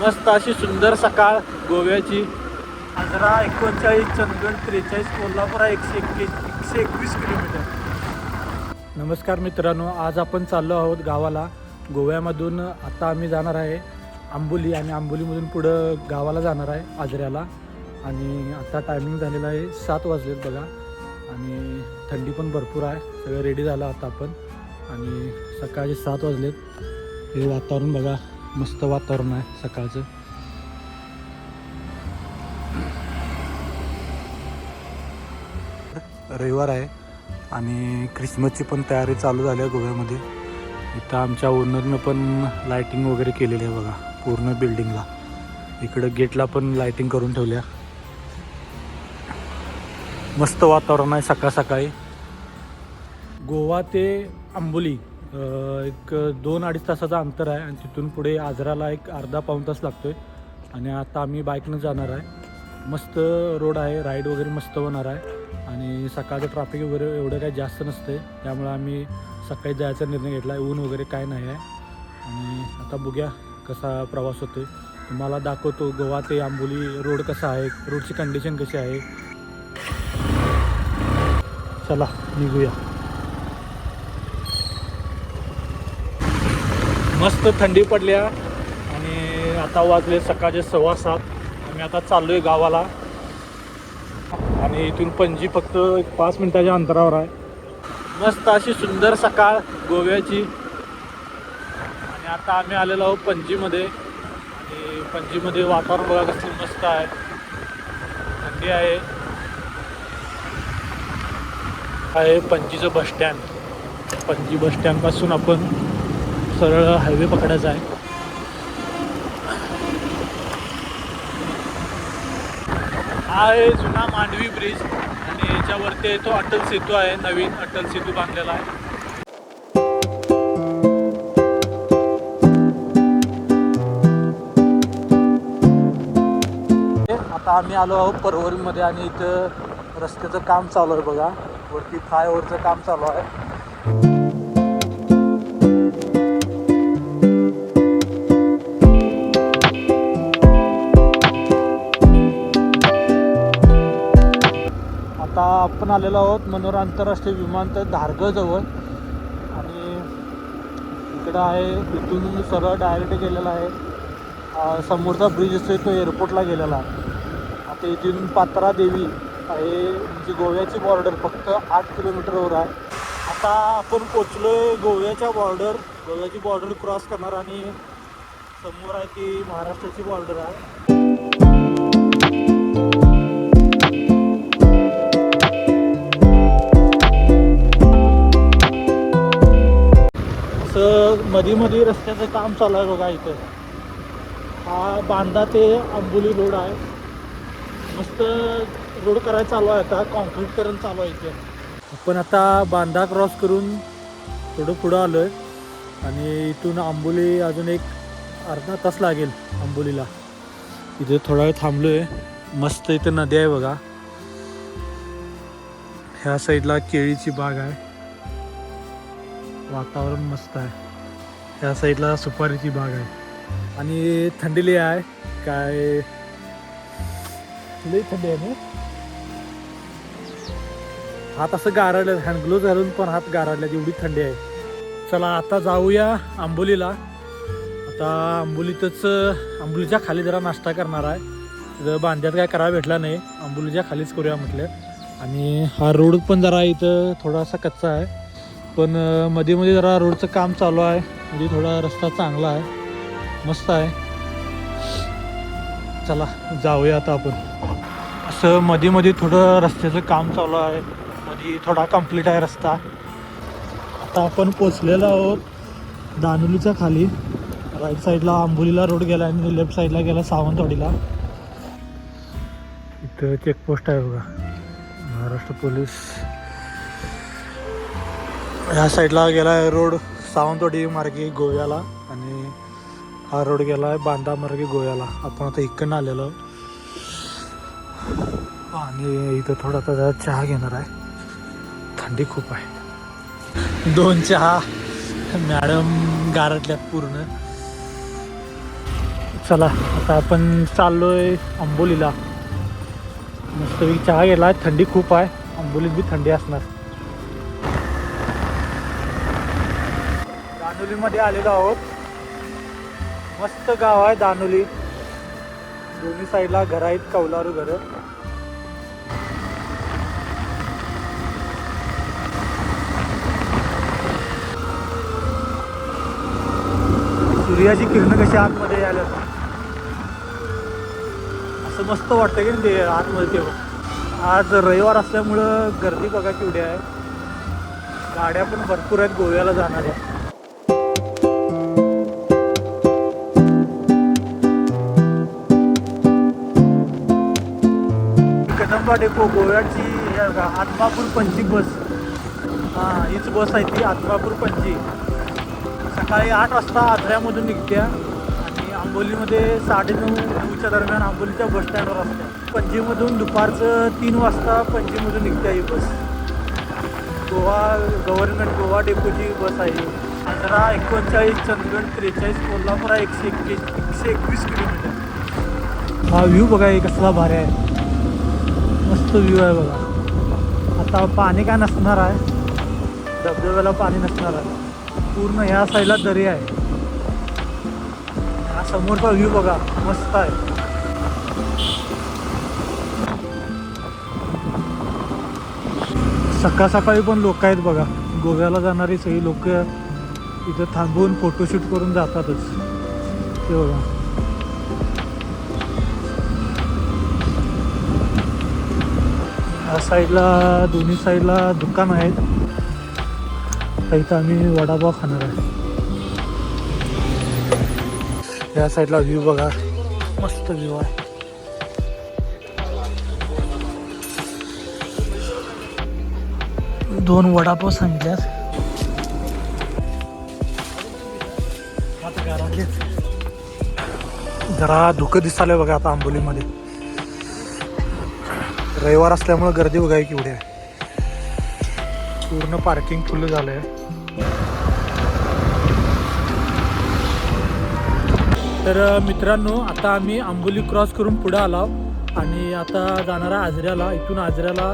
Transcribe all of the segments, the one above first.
मस्त अशी सुंदर सकाळ गोव्याची. अकरा एकोणचाळीस चंदगड त्रेचाळीस कोल्हापूर एकशे एक्के एकशे एकवीस किलोमीटर. नमस्कार मित्रांनो आज आपण चाललो आहोत गावाला. गोव्यामधून आता आम्ही जाणार आहे आंबोली आणि आंबोलीमधून पुढं गावाला जाणार आहे आजऱ्याला. आणि आता टायमिंग झालेला आहे सात वाजलेत बघा. आणि थंडी पण भरपूर आहे. सगळं रेडी झालं आता आपण. आणि सकाळचे सात वाजलेत. हे वातावरण बघा मस्त वातावरण आहे सकाळचं. रविवार आहे आणि ख्रिसमसची पण तयारी चालू झाली आहे गोव्यामध्ये. इथं आमच्या ओनरनं पण लायटिंग वगैरे केलेली आहे बघा पूर्ण बिल्डिंगला इकडं गेटला पण लायटिंग करून ठेवल्या मस्त वातावरण आहे सकाळ सकाळी. गोवा ते आंबोली एक दोन अडीच तासाचं अंतर आहे आणि तिथून पुढे आजराला एक अर्धा पाऊण तास लागतो आहे आणि आता आम्ही बाईकनं जाणार आहे. मस्त रोड आहे राईड वगैरे मस्त होणार आहे. आणि सकाळचं ट्रॅफिक वगैरे एवढं काही जास्त नसते त्यामुळे आम्ही सकाळी जायचा निर्णय घेतला आहे ऊन वगैरे काय नाही आहे. आणि आता बघूया कसा प्रवास होतो तुम्हाला दाखवतो गोवा ते आंबोली रोड कसा आहे रोडची कंडिशन कशी आहे. चला निघूया. मस्त थंडी पडल्या आणि आता वाजले सकाळचे सव्वा सात. आम्ही आता चाललो आहे गावाला. आणि इथून पणजी फक्त एक पाच मिनिटाच्या अंतरावर आहे. मस्त अशी सुंदर सकाळ गोव्याची. आणि आता आम्ही आलेलो आहोत पणजीमध्ये. आणि पणजीमध्ये वातावरण बघा कसं मस्त आहे. थंडी आहे. आहे पणजीचं बस स्टँड. पणजी बस स्टँडपासून आपण सरळ हायवे पकडायचा आहे. हा आहे जुना मांडवी ब्रिज आणि याच्यावरती तो अटल सेतू आहे नवीन अटल सेतू बांधलेला आहे. आता आम्ही आलो आहोत परवरीमध्ये आणि इथं रस्त्याचं काम चालू आहे बघा. वरती फ्लायओव्हरचं काम चालू आहे. आता आपण आलेलो आहोत मनोर आंतरराष्ट्रीय विमानतळ धारगळजवळ. आणि इकडं आहे इथून सरळ डायरेक्ट गेलेला आहे. समोरचा ब्रिज असतो तो एअरपोर्टला गेलेला. आहे आता इथून पात्रा देवी आहे म्हणजे गोव्याची बॉर्डर फक्त आठ किलोमीटरवर आहे. आता आपण पोचलो आहे गोव्याच्या बॉर्डर गोव्याची बॉर्डर क्रॉस करणार आणि समोर आहे ती महाराष्ट्राची बॉर्डर आहे. असं मध्ये मध्ये रस्त्याचं काम चालू आहे बघा इथं. हा बांधा ते आंबोली रोड आहे. मस्त रोड करायला चालू आहे आता कॉन्क्रीट करून चालू आहे इथे. आपण आता बांदा क्रॉस करून थोडं पुढं आलो आहे आणि इथून आंबोली अजून एक अर्धा तास लागेल आंबोलीला. इथे थोडा वेळ थांबलो आहे मस्त इथं नदी आहे बघा. ह्या साईडला केळीची बाग आहे. वातावरण मस्त आहे. ह्या साईडला सुपारीची बाग आहे. आणि थंडीली आहे. काय लई थंडी आहे ना? हात असं गारडलं हँड घालून पण हात गारडल्यात एवढी थंडी आहे. चला आता जाऊया आंबोलीला. आता आंबोलीतच आंबोलीच्या खाली जरा नाश्ता करणार आहे. जर बांध्यात काय करायला भेटला नाही. आंबोलीच्या खालीच करूया म्हटलं. आणि हा रोड पण जरा इथं थोडासा कच्चा आहे. पण मध्ये मध्ये जरा रोडचं काम चालू आहे. म्हणजे थोडा रस्ता चांगला आहे. मस्त आहे. चला जाऊया आता आपण. असं मध्ये मध्ये थोडं रस्त्याचं काम चालू आहे. मध्ये थोडा कंप्लीट आहे रस्ता. आता आपण पोचलेलो आहोत दानोलीच्या खाली. राईट साईडला आंबोलीला रोड गेला आणि लेफ्ट साईडला गेला सावंतवाडीला. इथं चेकपोस्ट आहे बघा. महाराष्ट्र पोलीस. ह्या साईडला गेला आहे रोड सावंतवाडी मार्गे गोव्याला आणि हा रोड गेला आहे बांदा मार्गे गोव्याला. आपण आता इकडनं आलेलो आहोत. आणि इथं थोडा आता चहा घेणार आहे. थंडी खूप आहे. दोन चहा मॅडम गारटल्यात पूर्ण. चला आता आपण चाललोय आंबोलीला. मस्त चहा गेला थंडी खूप आहे. आंबोलीत बी थंडी असणार. दानोलीमध्ये आलेलो आहोत. मस्त गाव आहे दानोली. दोन्ही साईडला घर आहेत कौलारू घर. सूर्याची किरण कशी आतमध्ये यायला असं मस्त वाटतं की ते आतमध्ये तेव्हा. आज रविवार असल्यामुळं गर्दी बघा केवढी आहे. गाड्या पण भरपूर आहेत गोव्याला जाणाऱ्या. कदंबा डेपो गोव्याची हे आत्मापूर पंची बस. हां हीच बस आहे ती आत्मापूर पंची सकाळी आठ वाजता आजऱ्यामधून निघत्या आणि आंबोलीमध्ये साडेनऊ नऊच्या दरम्यान आंबोलीच्या बस स्टँडवर असते पणजीमधून दुपारचं तीन वाजता पणजीमधून निघत्या ही बस. गोवा गव्हर्नमेंट गोवा डेपोची बस आहे. आजरा एकोणचाळीस चंदगड त्रेचाळीस कोल्हापूर आहे एकशे एकवीस एकशे एकवीस किलोमीटर. हा व्ह्यू बघा एक कसला भारी आहे. मस्त व्ह्यू आहे बघा. आता पाणी काय नसणार आहे. धबधब्याला पाणी नसणार आहे. पूर्ण ह्या साईडला दरी आहे. हा समोरचा व्ह्यू बघा मस्त आहे. सकाळ सकाळी पण लोक आहेत बघा गोव्याला जाणारी सगळी लोक इथं थांबून फोटोशूट करून जातातच. ते बघा. या साईडला दोन्ही साईडला दुकान आहेत. आता इथं आम्ही वडापाव खाणार आहे. या साईडला व्ह्यू बघा. मस्त व्ह्यू आहे. दोन वडापाव सांगितल्यात. आता जरा धुकं दिसालंय बघा आता आंबोलीमध्ये. रविवार असल्यामुळे गर्दी बघा केवढी आहे. पूर्ण पार्किंग फुल झालंय. तर मित्रांनो आता आम्ही आंबोली क्रॉस करून पुढे आलो आणि आता जाणारा आजऱ्याला इथून आजऱ्याला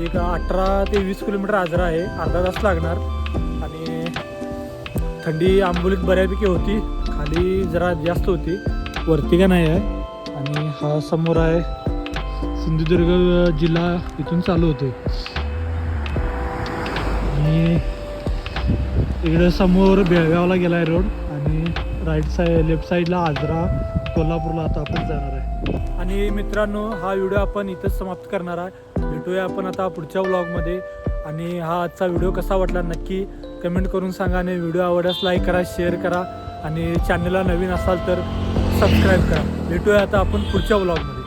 एक अठरा ते वीस किलोमीटर आजरा आहे. अर्धा तास लागणार. आणि थंडी आंबोलीत बऱ्यापैकी होती. खाली जरा जास्त होती. वरती का नाही आहे. आणि हा समोर आहे सिंधुदुर्ग जिल्हा. इथून चालू होते आणि इकडं समोर बेळगावला गेला आहे रोड. आणि राईट साईड लेफ्ट साईडला आजरा कोल्हापूरला आता आपण जाणार आहे. आणि मित्रांनो हा व्हिडिओ आपण इथंच समाप्त करणार आहे. भेटूया आपण आता पुढच्या व्लॉगमध्ये. आणि हा आजचा व्हिडिओ कसा वाटला नक्की कमेंट करून सांगा आणि व्हिडिओ आवडल्यास लाईक करा शेअर करा. आणि चॅनलला नवीन असाल तर सबस्क्राईब करा. भेटूया आता आपण पुढच्या व्लॉगमध्ये.